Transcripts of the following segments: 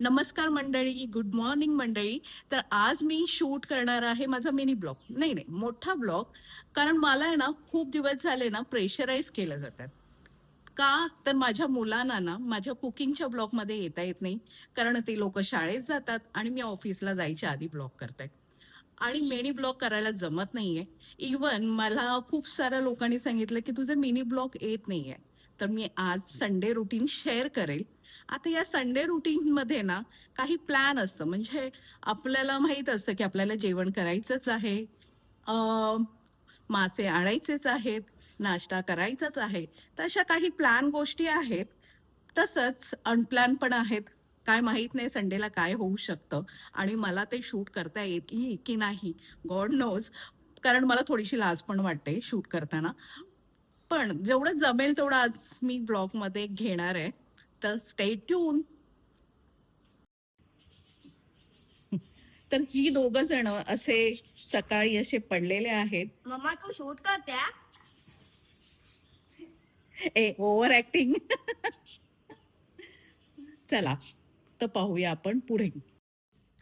नमस्कार मंडळी good morning मंडळी. तर आज मी शूट करणार आहे माझा मिनी ब्लॉग नाही नाही मोठा ब्लॉग कारण मला आहे ना खूप दिवस झाले ना प्रेशराईज केलं जातात का? तर माझ्या मुलांना ना माझ्या कुकिंगच्या ब्लॉगमध्ये येता येत नाही. कारण ते लोक शाळेत जातात आणि मी ऑफिसला जायच्या आधी ब्लॉग करते आणि मिनी ब्लॉग करायला जमत नाहीये. इवन मला खूप साऱ्या लोकांनी सांगितलं की तुझं मिनी ब्लॉग येत नाहीये. तर मी आज संडे रुटीन शेअर करेल. आता या संडे रुटीन मध्ये ना काही प्लॅन असतं. म्हणजे आपल्याला माहीत असतं की आपल्याला जेवण करायचंच आहे. मासे आणायचेच आहेत नाश्ता करायचाच आहे. तर अशा काही प्लॅन गोष्टी आहेत. तसंच अनप्लॅन पण आहेत. काय माहीत नाही संडेला काय होऊ शकतं. आणि मला ते शूट करता येईल की नाही? गॉड नोज कारण मला थोडीशी लाज पण वाटते शूट करताना. पण जेवढं जमेल तेवढं आज मी ब्लॉगमध्ये घेणार आहे. तर स्टे ट्यून तर ही दोघ जण असे सकाळी असे पडलेले आहेत. मम्मा तू शूट करत्या ए ओव्हर ऍक्टिंग चला तर पाहूया आपण पुढे.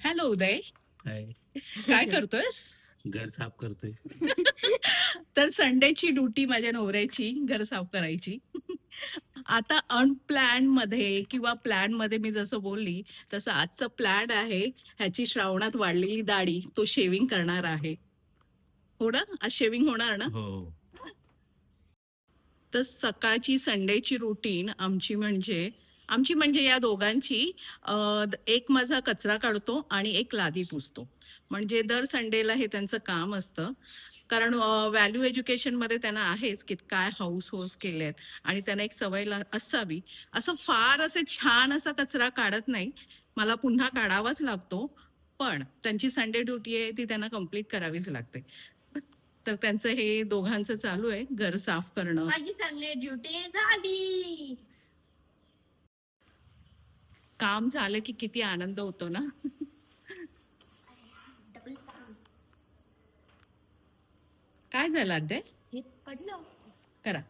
हॅलो उदय. काय करतोयस? घर साफ करतोय. तर संडेची ड्युटी माझ्या नवऱ्याची घर साफ करायची. आता अनप्लॅनमध्ये किंवा प्लॅनमध्ये मी जसं बोलली तसं आजचं प्लॅन आहे ह्याची श्रावणात वाढलेली दाढी तो शेविंग करणार आहे. हो ना? आज शेविंग होणार ना? हो. तर सकाळची संडेची रुटीन आमची म्हणजे आमची म्हणजे या दोघांची एक माझा कचरा काढतो आणि एक लादी पुसतो. म्हणजे दर संडेला हे त्यांचं काम असतं. कारण व्हॅल्यू एज्युकेशनमध्ये त्यांना आहेच की काय हाऊस होस केले आहेत आणि त्यांना एक सवय असावी. असं फार असे छान असा कचरा काढत नाही. मला पुन्हा काढावाच लागतो. पण त्यांची संडे ड्युटी आहे ती त्यांना कंप्लीट करावीच लागते. तर त्यांचं हे दोघांचं चालू आहे घर साफ करणं. माझी संडे ड्युटी झाली. काम झालं की किती आनंद होतो ना? काय झालं अध्याय हे पडलं. करा.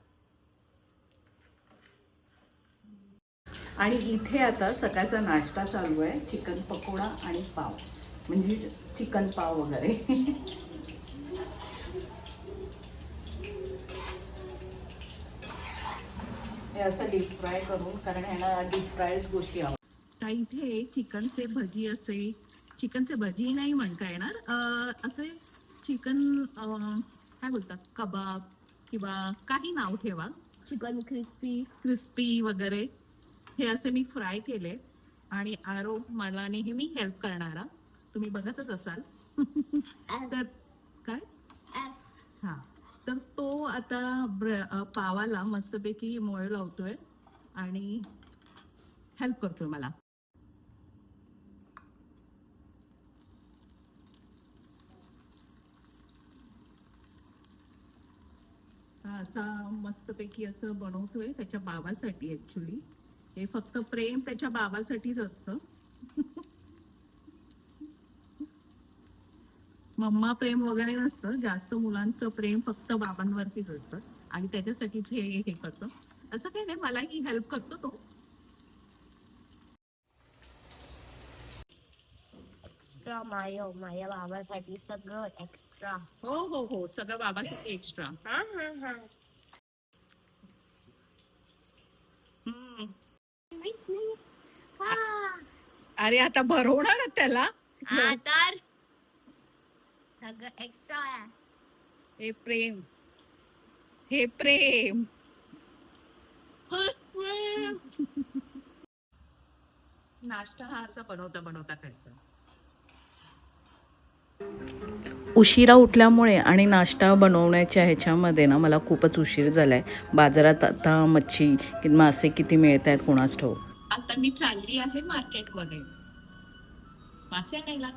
आणि इथे आता सकाळचा नाश्ता चालू आहे. चिकन पकोडा आणि पाव. म्हणजे चिकन पाव वगैरे. हे असं डीप फ्राय करून कारण ह्याला डीप फ्रायच गोष्टी आवडतात. इथे चिकनचे भजी असे चिकनचे भजी नाही म्हणता येणार. असे चिकन काय बोलतात? कबाब किंवा काही नाव ठेवा. Chicken crispy. क्रिस्पी वगैरे. हे असे मी फ्राय केले आणि आरो मला नेहमी हेल्प करणारा तुम्ही बघतच असाल. तर काय? हा. तर तो आता ब्र- पावाला मस्तपैकी मोळ लावतोय आणि हेल्प करतोय मला. असा मस्तपैकी असं बनवतोय त्याच्या बाबासाठी ऍक्च्युली हे फक्त प्रेम त्याच्या बाबासाठीच असतं. मम्मा प्रेम वगैरे नसतं जास्त मुलांचं प्रेम फक्त बाबांवरतीच असतं. आणि त्याच्यासाठीच हे हे करतो. असं काही नाही मलाही हेल्प करतो तो. एक्स्ट्रा मायो माझ्या बाबासाठी सगळं एक्स्ट्रा हो हो हो सगळं बाबासाठी एक्स्ट्रा हा हा हा. माहीत नाही. हा. अरे आता भरवणार त्याला. हा तर. सगळं एक्स्ट्रा आहे. हे प्रेम. हे प्रेम. नाश्ता हा असा बनवता बनवता खायचा. उशिरा उठल्यामुळे आणि नाश्ता बनवण्याच्या ह्याच्यामध्ये ना मला खूपच उशीर झालाय. बाजारात आता मच्छी कि मासे किती मिळत आहेत कोणास ठाऊ आता मी चालली आहे मार्केटमध्ये मासे आणायला.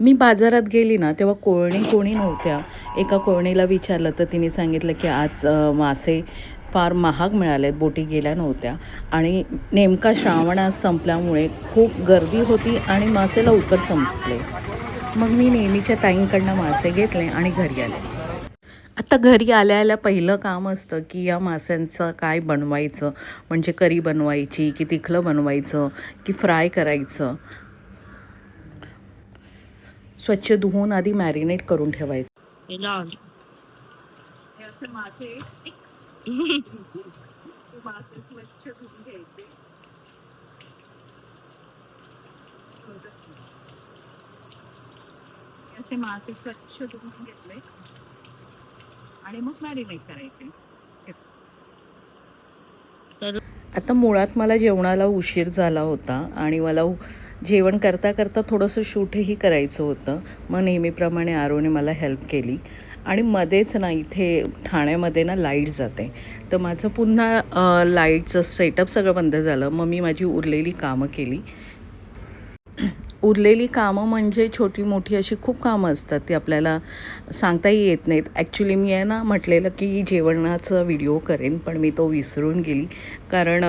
मी बाजारात गेली ना तेव्हा कोळणी कोणी नव्हत्या. एका कोळणीला विचारलं तर तिने सांगितलं की आज मासे फार महाग मिळालेत बोटी गेल्या नव्हत्या. आणि नेमका श्रावण आज संपल्यामुळे खूप गर्दी होती आणि मासे लवकर संपले. मग मी नेहमीच्या ताईंकडनं मासे घेतले आणि घरी आले. आता घरी आल्या आल्या पहिलं काम असतं की या माशांचं काय बनवायचं? म्हणजे करी बनवायची की तिखलं बनवायचं की फ्राय करायचं? स्वच्छ धुवून आधी मॅरिनेट करून ठेवायचं. मासे मासे स्वच्छ धुवून घ्यायचे असे मासे स्वच्छ धुवून घेतले. आणि मग मॅरिनेट करायचे. आता मुळात मला जेवणाला उशीर झाला होता आणि मला जेवण करता करता थोडंसं शूटही करायचं होतं. मग नेहमीप्रमाणे आरोने मला हेल्प केली. आणि मध्येच ना इथे ठाण्यामध्ये ना लाइट जाते. तर माझं पुन्हा लाईटचं सेटअप सगळं बंद झालं. मग मी माझी उरलेली कामं केली. उरलेली कामं म्हणजे छोटी मोठी अशी खूप कामं असतात ती आपल्याला सांगताही येत नाहीत. ॲक्च्युली मी आहे ना म्हटलेलं की जेवणाचं व्हिडिओ करेन पण मी तो विसरून गेली. कारण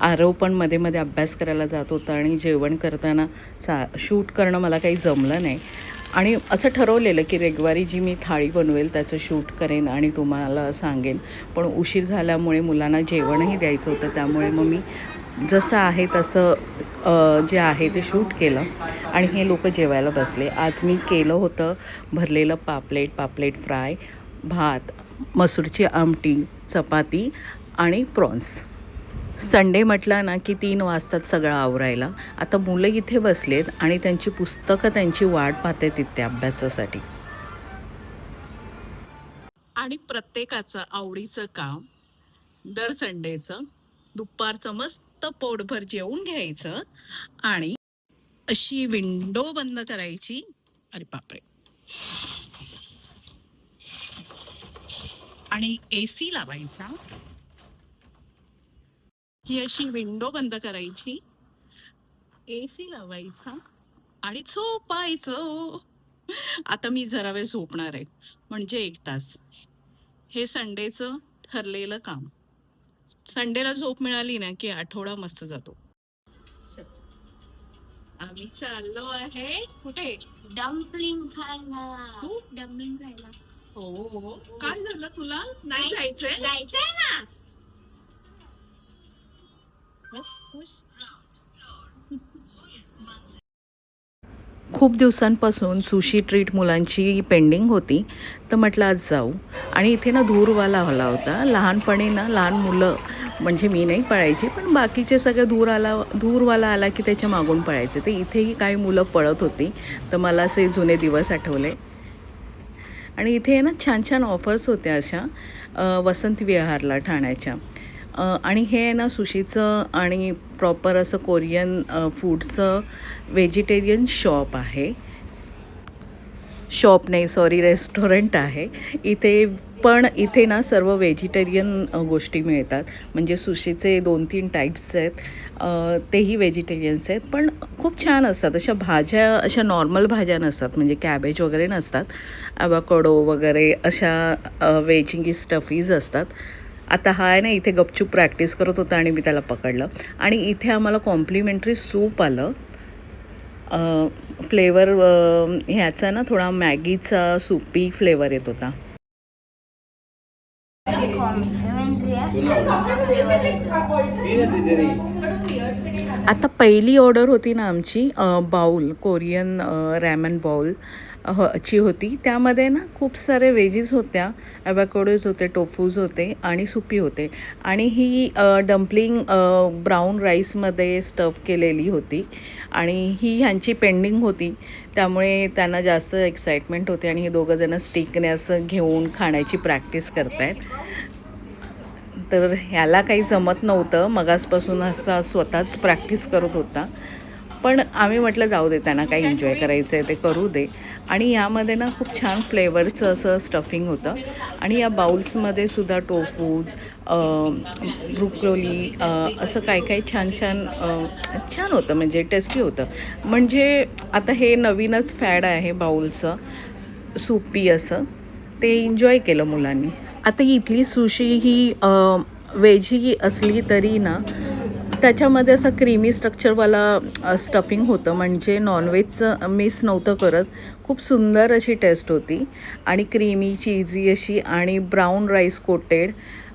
आरव पण मध्ये मध्ये अभ्यास करायला जात होता आणि जेवण करताना सा शूट करणं मला काही जमलं नाही. आणि असं ठरवलेलं की रविवारी जी मी थाळी बनवेल त्याचं शूट करेन आणि तुम्हाला सांगेन. पण उशीर झाल्यामुळे मुलांना जेवणही द्यायचं होतं त्यामुळे मग मी जसं आहे तसं जे आहे ते शूट केलं आणि हे लोक जेवायला बसले. आज मी केलं होतं भरलेलं पापलेट पापलेट फ्राय भात मसूरची आमटी चपाती आणि प्रॉन्स. संडे म्हटला ना की तीन वाजतात सगळं आवरायला. आता मुलं इथे बसलेत आणि त्यांची पुस्तकं त्यांची वाट पाहते तिथे अभ्यासासाठी. आणि प्रत्येकाचं आवडीचं काम दर संडेचं दुपारचं मस्त पोटभर जेवून घ्यायचं आणि अशी विंडो बंद करायची. अरे बापरे. आणि एसी लावायचा. ही अशी विंडो बंद करायची. एसी लावायचा. आणि झोपायचं. आता मी जरा वेळ झोपणार आहे. म्हणजे एक तास. हे संडेचं ठरलेलं काम. संडेला झोप मिळाली ना की आठवडा मस्त जातो. आम्ही चाललो आहे. कुठे? डम्पलिंग खायला? डम्पलिंग खायला. हो. हो काय झालं तुला? नाही जायचंय? जायचंय ना. बस खुश खूप दिवसांपासून सुशी ट्रीट मुलांची पेंडिंग होती तर म्हटलं आज जाऊ. आणि इथे ना धूरवाला आला होता. लहानपणी ना लहान मुलं म्हणजे मी नाही पळायची पण बाकीचे सगळे धूर आला धूरवाला आला की त्याच्या मागून पळायचे. तर इथेही काही मुलं पळत होती तर मला असे जुने दिवस आठवले. आणि इथे ना छान छान ऑफर्स होत्या अशा वसंत विहारला ठाण्याच्या. आणि हे आहे ना सुशीचं आणि प्रॉपर असं कोरियन फूडचं व्हेजिटेरियन शॉप आहे. शॉप नाही सॉरी रेस्टॉरंट आहे. इथे पण इथे ना सर्व व्हेजिटेरियन गोष्टी मिळतात. म्हणजे सुशीचे दोन तीन टाईप्स आहेत. तेही व्हेजिटेरियन्स आहेत. पण खूप छान असतात. अशा भाज्या अशा नॉर्मल भाज्या नसतात. म्हणजे कॅबेज वगैरे नसतात. ॲवाकडो वगैरे अशा वेजिंगी स्टफीज असतात. आता हा आहे ना इथे गपचूप प्रॅक्टिस करत होता आणि मी त्याला पकडलं. आणि इथे आम्हाला कॉम्प्लिमेंटरी सूप आलं. फ्लेवर ह्याचा ना थोडा मॅगीचा सुपी फ्लेवर येत होता. आता पहिली ऑर्डर होती ना आमची bowl bowl Korean ramen bowl ह- ची होती. त्यामध्ये ना खूप सारे वेजीज होत्या. ॲबॅकोडोज होते टोफूज होते आणि सुपी होते. आणि ही डम्पलिंग ब्राऊन राईसमध्ये स्टफ केलेली होती. आणि ही ह्यांची पेंडिंग होती. त्यामुळे त्यांना जास्त एक्साइटमेंट होती आणि हे दोघंजणं स्टिकने असं घेऊन खाण्याची प्रॅक्टिस करतायत. तर ह्याला काही जमत नव्हतं. मगासपासून असा स्वतःच प्रॅक्टिस करत होता. पण आम्ही म्हटलं जाऊ दे त्यांना काही एन्जॉय करायचं आहे ते करू दे. आणि यामध्ये ना खूप छान फ्लेवरचं असं स्टफिंग होतं. आणि या बाउल्समध्ये सुद्धा टोफूज ब्रुकोली असं काय काय छान छान छान होतं म्हणजे टेस्टी होतं. म्हणजे आता हे नवीनच फॅड आहे बाउलचं सुपी असं. ते एन्जॉय केलं मुलांनी. आता इथली सुशी ही वेजी असली तरी ना त्याच्यामध्ये असं क्रीमी स्ट्रक्चरवाला स्टफिंग होतं. म्हणजे नॉनव्हेजचं मिस नव्हतं करत. खूप सुंदर अशी टेस्ट होती. आणि क्रीमी चीजी अशी आणि ब्राऊन राईस कोटेड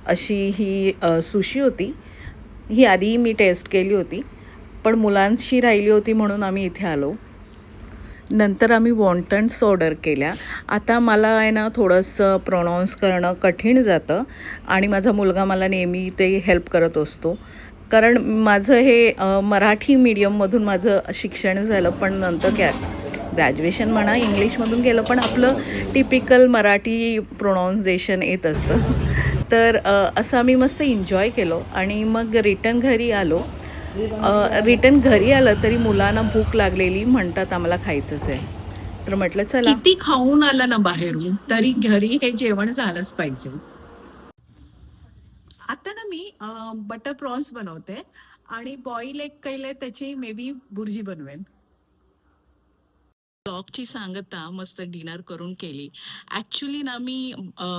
अशी ही सुशी होती. ही आधी मी टेस्ट केली होती. पण मुलांशी राहिली होती म्हणून आम्ही इथे आलो. नंतर आम्ही वॉन्टन्स ऑर्डर केल्या. आता मला आहे ना थोडंसं प्रोनाऊन्स करणं कठीण जातं. आणि माझा मुलगा मला नेहमी ते हेल्प करत असतो. कारण माझं हे मराठी मीडियममधून माझं शिक्षण झालं पण नंतर कॅ ग्रॅज्युएशन म्हणा इंग्लिशमधून गेलं पण आपलं टिपिकल मराठी प्रोनाऊन्सेशन येत असतं. तर असं आम्ही मस्त एन्जॉय केलो आणि मग रिटर्न घरी आलो. रिटर्न घरी आलं तरी मुलांना भूक लागलेली म्हणतात आम्हाला खायचंच आहे. तर म्हटलं चला. किती खाऊन आला ना बाहेरून तरी घरी हे जेवण झालंच पाहिजे. आता ना मी बटर प्रॉन्स बनवते आणि बॉईल एक केले त्याची मे बी बुर्जी बनवेन. ब्लॉगची सांगता मस्त डिनर करून केली. ॲक्च्युली ना मी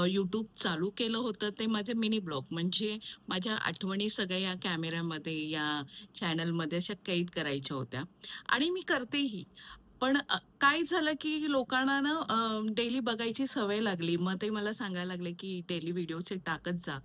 यूट्यूब चालू केलं होतं ते माझे मिनी ब्लॉग. म्हणजे माझ्या आठवणी सगळ्या या कॅमेऱ्यामध्ये या चॅनलमध्ये अशा कैद करायच्या होत्या. आणि मी करतेही. पण काय झालं की लोकांना ना डेली बघायची सवय लागली. मग ते मला सांगायला लागले की डेली व्हिडिओचे टाकत जा.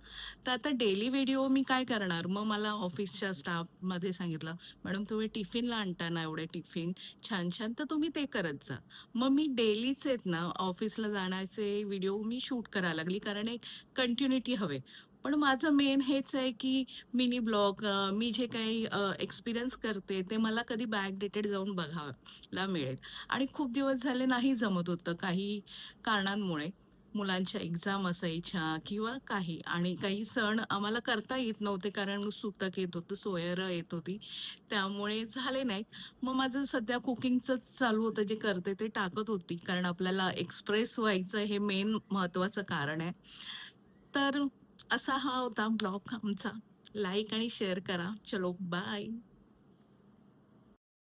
तर आता डेली व्हिडिओ मी काय करणार? मग मला ऑफिसच्या स्टाफमध्ये सांगितलं मॅडम तुम्ही टिफिनला आणता ना एवढे टिफिन? छान छान तर तुम्ही ते करत जा. मग मी डेलीच आहेत ना ऑफिसला जाण्याचे व्हिडिओ मी शूट करायला लागली कारण एक कंटिन्युटी हवे. पण माझं मेन हेच आहे की मिनी ब्लॉग मी जे काही एक्सपिरियन्स करते ते मला कधी बॅक डेटेड जाऊन बघायला मिळेल. आणि खूप दिवस झाले नाही जमत होतं काही कारणांमुळे. मुलांच्या एक्झाम असायच्या किंवा काही. आणि काही सण आम्हाला करता येत नव्हते कारण सुतक येत होतं सोयर येत होती. त्यामुळे झाले नाहीत. मग माझं सध्या कुकिंगचंच चालू होतं जे करते ते टाकत होती. कारण आपल्याला एक्सप्रेस व्हायचं हे मेन महत्त्वाचं कारण आहे. तर असा हा होता ब्लॉग आमचा. लाईक आणि शेअर करा. चलो बाय